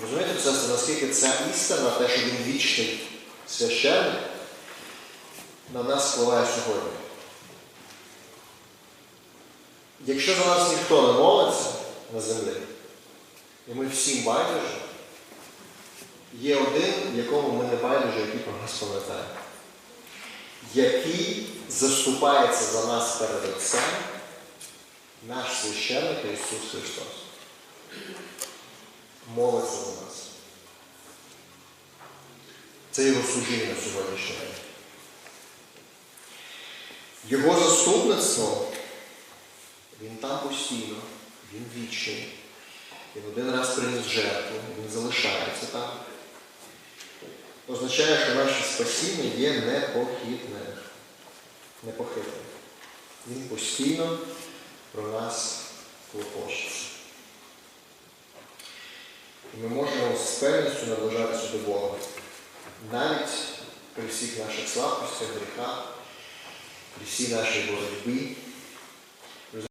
Розумієте, сестри, наскільки ця істина, те, що він вічний священник, на нас впливає сьогодні. Якщо за нас ніхто не молиться на землі, і ми всім байдуже, є один, якому ми не байдуже, який про нас пам'ятає, який заступається за нас перед Отцем, наш священник Ісус Христос. Молиться за нас. Це його служіння на. Його заступництво, він там постійно, він вічний. Він один раз приніс жертву, він залишається там. Означає, що наше спасіння є непохитне. Непохитне. Він постійно про нас клопочеться. Ми можемо з певністю наближатися до Бога. Навіть при всіх наших слабкостях, гріхах, при всій нашій боротьбі,